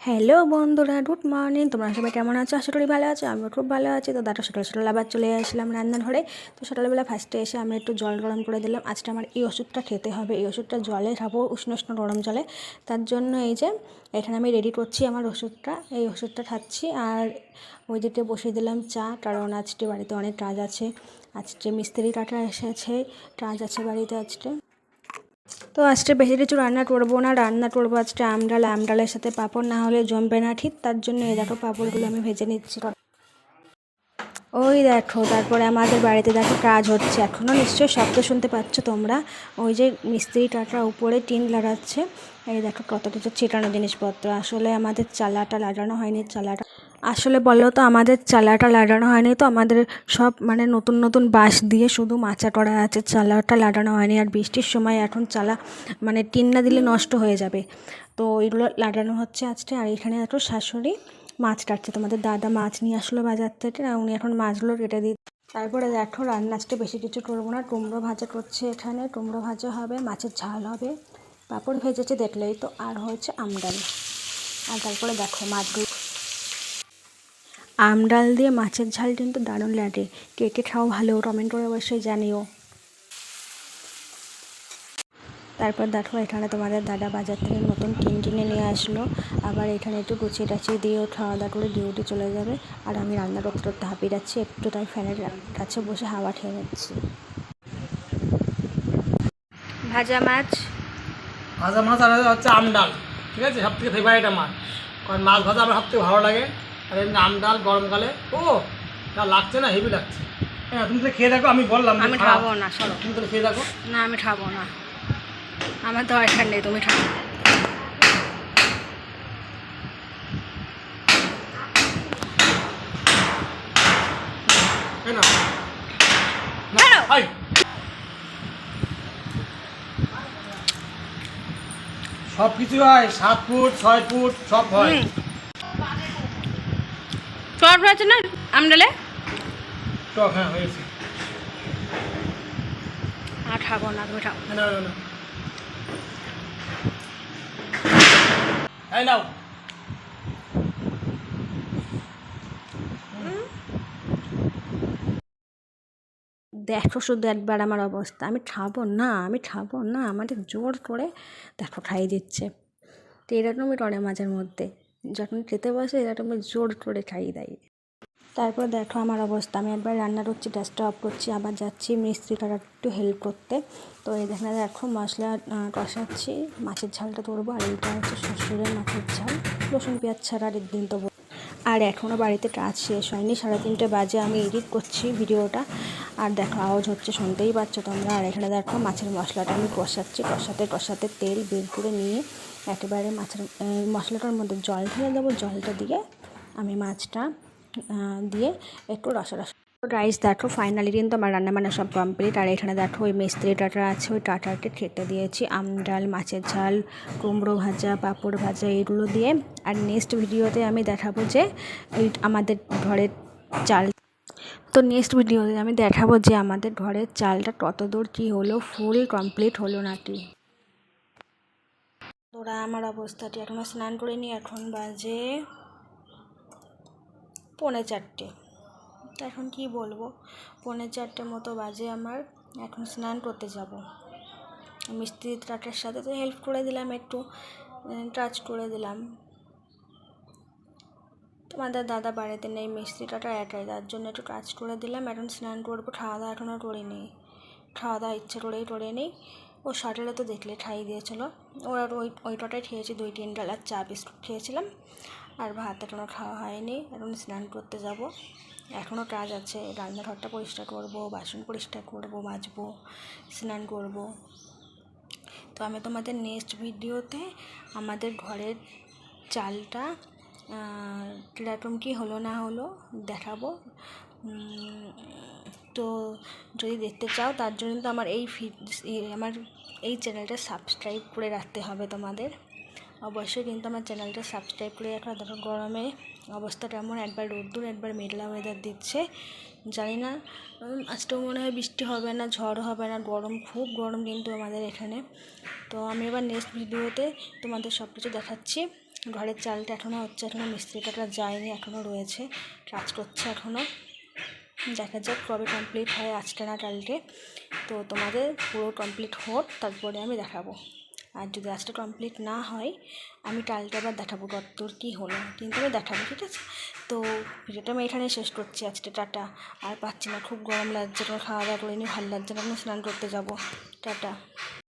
Hello বন্ধুরা, good morning. তোমরা সবাই কেমন আছো? আশা করি ভালো আছো। আমিও খুব ভালো আছি। তো দাদা সকাল সকাল আবার চলে আসলাম রান্নাঘরে। তো সকালবেলা ফার্স্টে এসে আমি একটু জল গরম করে দিলাম। আজকে আমার এই ওষুধটা খেতে হবে। এই ওষুধটা জলে খাব, উষ্ণ উষ্ণ গরম জলে। তার জন্য এই যে, এখানে আমি রেডি করছি আমার ওষুধটা। এই ওষুধটা খাচ্ছি। আর ওই দিকে বসিয়ে দিলাম চা, কারণ আজকে বাড়িতে অনেক কাজ আছে। আজকে মিস্ত্রি কাটা এসেছে। কাজ আছে বাড়িতে আজকে। তো আজকে বেশি কিছু রান্না করব না, রান্না করব আজকে আমডাল আমডালের সাথে পাঁপড় না হলে জমবে না, ঠিক তার জন্য এই দেখো পাঁপড়গুলো আমি ভেজে নিচ্ছি। ওই দেখো, তারপরে আমাদের বাড়িতে দেখো কাজ হচ্ছে। এখনও নিশ্চয়ই শব্দ শুনতে পাচ্ছ তোমরা? ওই যে মিস্ত্রি টাটা উপরে টিন লাগাচ্ছে। এই দেখো কত কিছু ছিটানো জিনিসপত্র। আসলে আমাদের চালাটা লাগানো হয়নি, চালাটা আসলে বলো তো, আমাদের চালাটা লাগানো হয়নি তো, আমাদের সব মানে নতুন নতুন বাঁশ দিয়ে শুধু মাচা করা আছে, চালাটা লাগানো হয়নি। আর বৃষ্টির সময় এখন চালা মানে টিন না দিলে নষ্ট হয়ে যাবে। তো এগুলো লাগানো হচ্ছে আজকে। আর এখানে একটু শাশুড়ি মাছ কাটছে। তোমাদের দাদা মাছ নিয়ে আসলো বাজার থেকে, আর উনি এখন মাছগুলো কেটে দিই তারপরে দেখো রান্না আজকে বেশি কিছু করব না। কুমড়ো ভাজা করছে এখানে। কুমড়ো ভাজা হবে, মাছের ঝাল হবে। পাঁপড় ভেজেছে দেখলেই তো। আর হয়েছে আমডাল। আর তারপরে দেখো মাছগুলো আমডাল দিয়ে মাছের ঝাল কিন্তু দারুণ লাগে। কেটে কে খাও ভালো কমেন্ট করে অবশ্যই জানিও। তারপর দেখো এখানে তোমাদের দাদা বাজার থেকে নতুন টিন টিনে নিয়ে আসলো। আবার এখানে একটু গুছিয়ে টাছিয়ে দিয়েও খাওয়া দাওয়া করে ডিউটি চলে যাবে। আর আমি রান্না করতে করতে হাঁপিয়ে যাচ্ছি, একটু তাই ফ্যানের কাছে বসে হাওয়া খেয়ে নিচ্ছি। ভাজা মাছ? ভাজা মাছ আর হচ্ছে আমডাল ঠিক আছে? সব থেকে ফেভারিট আমার। কারণ মাছ ভাজা আমার সব থেকে ভালো লাগে। আর এমনি আমডাল গরমকালে ও যা লাগছে না হেভি লাগছে। হ্যাঁ তুমি তো খেয়ে দেখো আমি বললাম আমি। খাব না সরো তুমি তাহলে খেয়ে দেখো। না আমি খাব না। আমার তো এখান নেই তুমি খাব। সব কিছু হয় সাত ফুট ছয় ফুট সব হয়। শর্ট হয়েছে না? আমডালে? টক হ্যাঁ হয়েছে। আর খাব না তুমি না না না। এই নাও। দেখো শুধু একবার আমার অবস্থা। আমি খাব না আমি খাব না। আমাদের জোর করে দেখো খাইয়ে দিচ্ছে। তো এরকমই করে মাঝের মধ্যে। যখন খেতে বসে এরা এরকমই জোর করে খাইয়ে দেয়। তারপর দেখো আমার অবস্থা। আমি একবার রান্না করছি গ্যাসটা অফ করছি। আবার যাচ্ছি মিস্ত্রিটার একটু হেল্প করতে। তো এই দেখে দেখো মশলা কষাচ্ছি। মাছের ঝালটা তুলবো আর এইটা হচ্ছে শ্বশুরের মাছের ঝাল। রসুন, পেঁয়াজ ছাড়া আর একদিন তো আর এখনও বাড়িতে কাজ শেষ হয়নি। সাড়ে তিনটে বাজে আমি এডিট করছি ভিডিওটা। আর দেখো, আওয়াজ হচ্ছে, শুনতেই পাচ্ছ তোমরা। আর এখানে দেখো মাছের মশলাটা আমি কষাচ্ছি। কষাতে কষাতে তেল বের করে নিয়ে একেবারে মাছের মশলাটার মধ্যে জল ঢেলে দেবো। জলটা দিয়ে আমি মাছটা দিয়ে একটু রসা রসা। রাইস দেখো ফাইনালি কিন্তু আমার রান্না বান্না সব কমপ্লিট আর এখানে দেখো ওই মিস্ত্রি টাটা আছে, ওই টাটাকে খেতে দিয়েছি। আম ডাল, মাছের ঝাল, কুমড়ো ভাজা, পাঁপড় ভাজা, এগুলো দিয়ে। আর নেক্সট ভিডিওতে আমি দেখাবো যে এই আমাদের ঘরের চাল তো নেক্সট ভিডিওতে আমি দেখাবো যে আমাদের ঘরের চালটা কত দূর কী হলো ফুল কমপ্লিট হলো নাকি। তোরা আমার অবস্থাটি এখনও স্নান করে করিনি, এখন বাজে পৌনে চারটে। এখন কি বলব? পৌনে চারটে মতো বাজে আমার, এখন স্নান করতে যাব। মিস্ত্রি টাটার সাথে তো হেল্প করে দিলাম একটু টাচ করে দিলাম। তোমাদের দাদা বাড়িতে নেই মিস্ত্রি টাটা একাই, তার জন্য একটু কাজ করে দিলাম। এখন স্নান করব খাওয়া দাওয়া এখনও করিনি। খাওয়া দাওয়া ইচ্ছে করেই করে নিই। ও শার্টেলে তো দেখলে খাইয়ে দিয়েছিল ওরা ওই ওই কটাই খেয়েছি, দুই, তিন ডালার চা বিস্কুট খেয়েছিলাম। আর ভাত এখনও খাওয়া হয়নি, এখন স্নান করতে যাব। এখনও কাজ আছে, রান্নাঘরটা পরিষ্কার করব, বাসন পরিষ্কার করব, মাজবো, স্নান করব। তো আমি তোমাদের নেক্সট ভিডিওতে আমাদের ঘরের চালটা কীরকম কী হলো না হলো দেখাবো। তো যদি দেখতে চাও, তার জন্য তো আমার এই ফিড আমার এই চ্যানেলটা সাবস্ক্রাইব করে রাখতে হবে তোমাদের। অবশ্যই কিন্তু আমার চ্যানেলটা সাবস্ক্রাইব করে রাখো। দেখো গরমে অবস্থা কেমন? একবার রোদ্দুর, একবার মেঘলা ওয়েদার দিচ্ছে। জানি না আজকেও মনে হয় বৃষ্টি হবে না ঝড় হবে না, গরম, খুব গরম কিন্তু আমাদের এখানে। তো আমি এবার নেক্সট ভিডিওতে তোমাদের সব কিছু দেখাচ্ছি। ঘরের চালটা এখনও হচ্ছে এখনও মিস্ত্রিটা যায়নি এখনও রয়েছে, কাজ করছে এখনও দেখা যাক কবে কমপ্লিট হয় আজকে না টালটে তো তোমাদের পুরো কমপ্লিট হোক, তারপরে আমি দেখাবো। আর যদি আজটা কমপ্লিট না হয়, আমি টালটা আবার দেখাবো কতদূর কী হলো। কিন্তু আমি দেখাবো, ঠিক আছে? তো ভিডিওটা আমি এখানেই শেষ করছি। আজকে টাটা। আর পাচ্ছি না, খুব গরম লাগছে। তোমার খাওয়া দাওয়া করিনি ভালো লাগছে না স্নান করতে যাব। টাটা।